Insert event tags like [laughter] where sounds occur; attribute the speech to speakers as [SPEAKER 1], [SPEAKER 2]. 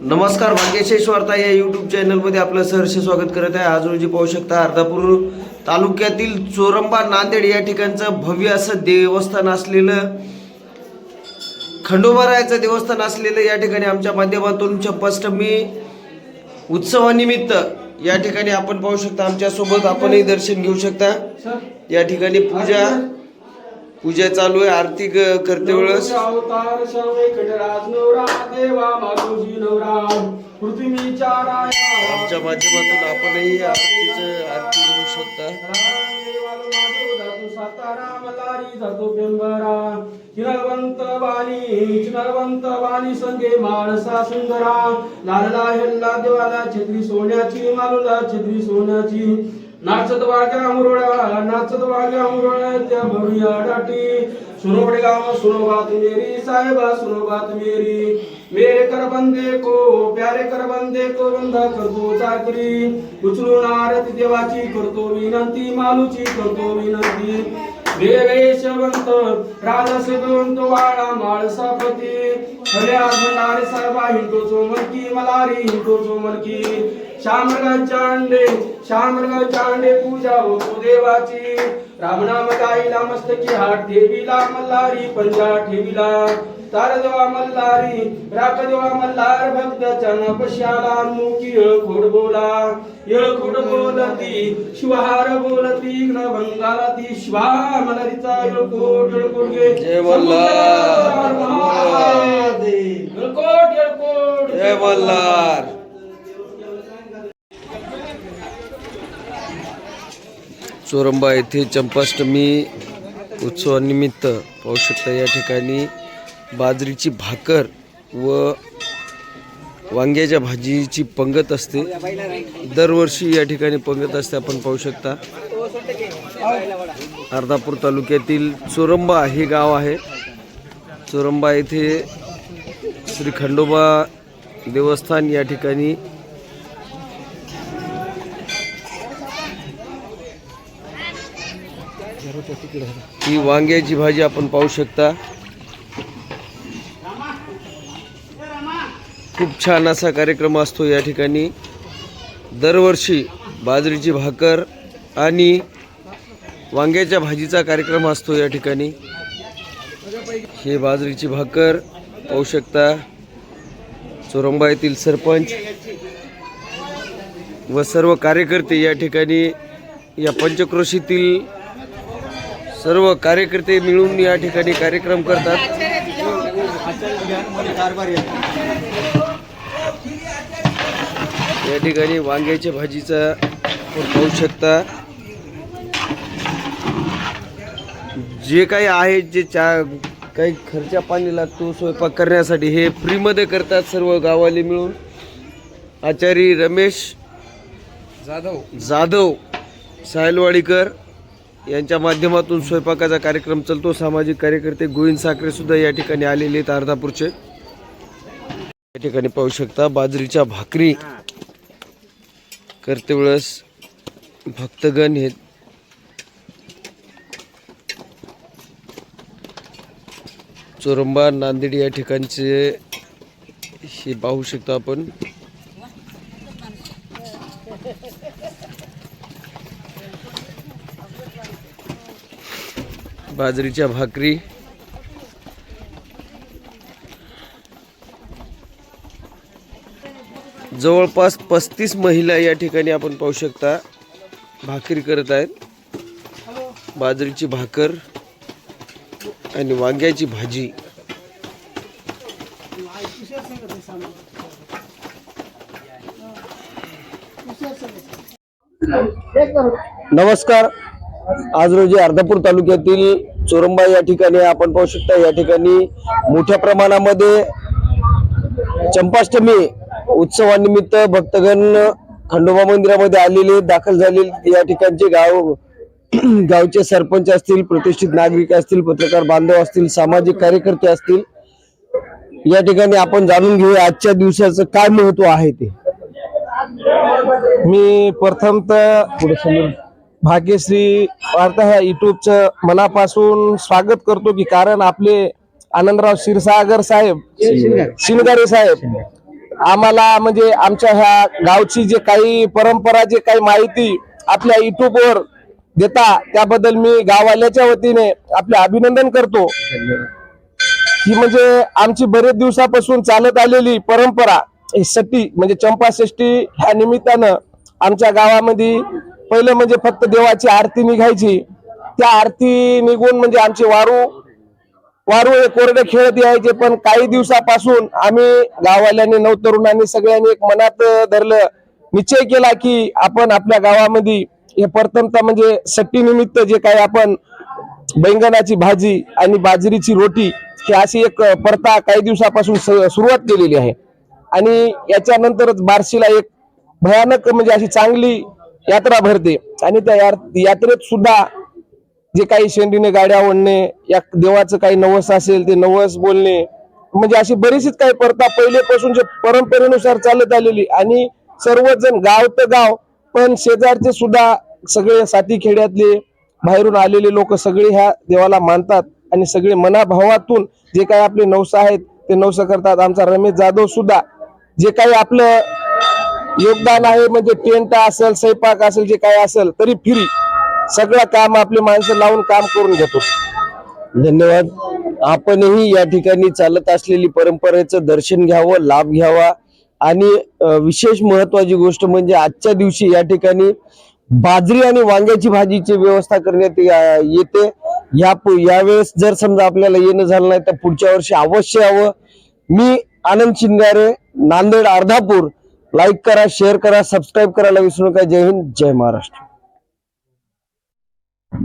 [SPEAKER 1] नमस्कार भाग्यशेष वार्ता या यूट्यूब चॅनलमध्ये आपलं सहर्ष स्वागत करत आहे. आज रोजी पाहू शकता अर्धापूर तालुक्यातील चोरंबा नांदेड या ठिकाणचं भव्य असं देवस्थान असलेलं खंडोबारायाचं देवस्थान असलेलं या ठिकाणी आमच्या माध्यमातून चप्पाष्टमी उत्सवानिमित्त या ठिकाणी आपण पाहू शकता. आमच्यासोबत आपणही दर्शन घेऊ शकता. या ठिकाणी पूजा पूजा चालू आहे आरती करते वेळेस.
[SPEAKER 2] अवतार शवे खंडराज नवरा देवा मातोजी नवरा पृथ्वीच्या राया.
[SPEAKER 1] आमच्या माध्यमातून आपणही आरतीचं आरती घेऊ शकता.
[SPEAKER 2] सातारा जातो पेंबरा. चिनवंत बाणी संगे माळसा सुंदरा. लालला हेल्ला देवाला छत्री सोन्याची मालूला छत्री सोन्याची. नाचत वाग्या मुरळा नाचत वाग्या मुरळा त्या भरुया डाटी. सुनो गाव सुनो बात मेरी साहेबा सुनो बात मेरी. मेरे कर बंदे को प्यारे कर बंदे को बंदा करतो चाकरी. उचलून आरती देवाची करतो विनंती मालूची करतो विनंती. देवेशवंत राजसेवंत वाळा माळसापती हरे आजनारे साहेबा हिंडो चोमलकी मलारी हिंडो चोमलकी श्यामरगाच्या अंडे श्यामरगाच्या अंडे पूजा होतो देवाची. रामनाम गाईला मस्तकी हाट देवीला मल्हारी पंजा ठेवीला. तार देवा मल्हारी राख देवा मल्हार भक्ताच्या मुकी खोड बोला. बोलती शिवहार बोलती न भंगाला ती शिवा मल्हारीचा येळकोट येळकोट गे
[SPEAKER 1] जय.
[SPEAKER 2] येळकोट येळकोट
[SPEAKER 1] जय मल्हार. चोरंबा येथे चंपाष्टमी उत्सवानिमित्त पाहू शकता या ठिकाणी. बाजरीची भाकर व वांग्याच्या भाजीची पंगत असते. दरवर्षी या ठिकाणी पंगत असते आपण पाहू शकता. अर्धापूर तालुक्यातील चोरंबा हे गाव आहे. चोरंबा येथे श्री खंडोबा देवस्थान या ठिकाणी ही वांग्याची भाजी आपण पाहू शकता. खूप छान असा कार्यक्रम असतो या ठिकाणी. दरवर्षी बाजरीची भाकर आणि वांग्याच्या भाजीचा कार्यक्रम असतो या ठिकाणी. हे बाजरीची भाकर पाहू शकता चोरंबा येथील सरपंच व सर्व कार्यकर्ते या ठिकाणी या पंचक्रोशीतील सर्व कार्यकर्ते मिळून या ठिकाणी कार्यक्रम करतात. या ठिकाणी वांग्याच्या भाजीचा आपण पाहू शकता. जे काही आहे जे चा काही खर्चा पाणी लागतो स्वयंपाक करण्यासाठी हे फ्रीमध्ये करतात सर्व गावाले मिळून. आचारी रमेश
[SPEAKER 2] जाधव.
[SPEAKER 1] जाधव सायलवाडीकर यांच्या माध्यमातून स्वयंपाकाचा कार्यक्रम चालतो. सामाजिक कार्यकर्ते गोविंद साखरे सुद्धा या ठिकाणी आलेले आहेत अर्धापूरचे. या ठिकाणी पाहू शकता बाजरीच्या भाकरी. करते वेळेस भक्तगण हे चोरंबा नांदेड या ठिकाणचे हे पाहू शकतो आपण. बाजरीच्या भाकरी. जवळपास पस्तीस महिला या ठिकाणी आपण पाहू शकता. भाकरी करत आहेत. बाजरीची भाकर आणि वांग्याची भाजी. नमस्कार. आज रोजी अर्धापूर तालुक्यातील चोरंबा या ठिकाणी आपण पाहू शकता. या ठिकाणी मोठ्या प्रमाणामध्ये चंपाष्टमी उत्सवानिमित्त भक्तगण खंडोबा मंदिरामध्ये आलेले दाखल झालेले. या ठिकाणचे गाव [clears throat] गावचे सरपंच असतील प्रतिष्ठित नागरिक असतील पत्रकार बांधव असतील सामाजिक कार्यकर्ते असतील. या ठिकाणी आपण जाणून घेऊया आजच्या दिवसाचं काय महत्त्व आहे ते.
[SPEAKER 3] मी प्रथमतः भाग्यश्री वार्ता ह्या युट्यूबचं मनापासून स्वागत करतो की कारण आपले आनंदराव क्षीरसागर साहेब शिनगारे साहेब आम्हाला म्हणजे आमच्या ह्या गावची जे काही परंपरा जे काही माहिती आपल्या युट्यूबवर देता त्याबद्दल मी गाववाल्याच्या वतीने आपले अभिनंदन करतो. ही म्हणजे आमची बरेच दिवसापासून चालत आलेली परंपरा ही म्हणजे चंपा षष्टी ह्या निमित्तानं आमच्या गावामध्ये पहिलं म्हणजे फक्त देवाची आरती निघायची. त्या आरती निघून म्हणजे आमचे वारू वारू हे कोरडे खेळत यायचे पण काही दिवसापासून आम्ही गाववाल्यांनी नवतरुणांनी सगळ्यांनी एक मनात धरलं निश्चय केला की आपण आपल्या गावामध्ये हे प्रथमत म्हणजे सट्टी निमित्त जे काही आपण बैंगनाची भाजी आणि बाजरीची रोटी ही अशी एक प्रथा काही दिवसापासून स- सुरुवात केलेली आहे. आणि याच्यानंतरच बार्शीला एक भयानक म्हणजे अशी चांगली यात्रा भरते. आणि त्या यात्रेत सुद्धा जे काही शेंडीने गाड्या ओढणे या देवाचं काही नवस असेल ते नवस बोलणे म्हणजे अशी बरीचशीच काही प्रथा पहिलेपासून जे परंपरेनुसार चालत आलेली आणि सर्वजण गाव तर गाव पण शेजारचे सुद्धा सगळे साथी खेड्यातले बाहेरून आलेले लोक सगळे ह्या देवाला मानतात आणि सगळे मनाभावातून जे काही आपले नवस आहेत ते नवस करतात. आमचा रमेश जाधव सुद्धा जे काही आपलं योगदान आहे म्हणजे टेंट असेल स्वयंपाक असेल जे काही असेल तरी फिरी. सगळं काम आपली माणसं लावून काम करून घेतो.
[SPEAKER 1] धन्यवाद. आपणही या ठिकाणी चालत असलेली परंपरेचं दर्शन घ्यावं लाभ घ्यावा. आणि विशेष महत्वाची गोष्ट म्हणजे आजच्या दिवशी या ठिकाणी बाजरी आणि वांग्याची भाजीची व्यवस्था करण्यात येते. या यावेळेस जर समजा आपल्याला येणं झालं नाही तर पुढच्या वर्षी अवश्य यावं. मी आनंद शिंगारे नांदेड अर्धापूर. लाईक करा शेअर करा सबस्क्राईब करायला विसरू नका. जय हिंद जय महाराष्ट्र.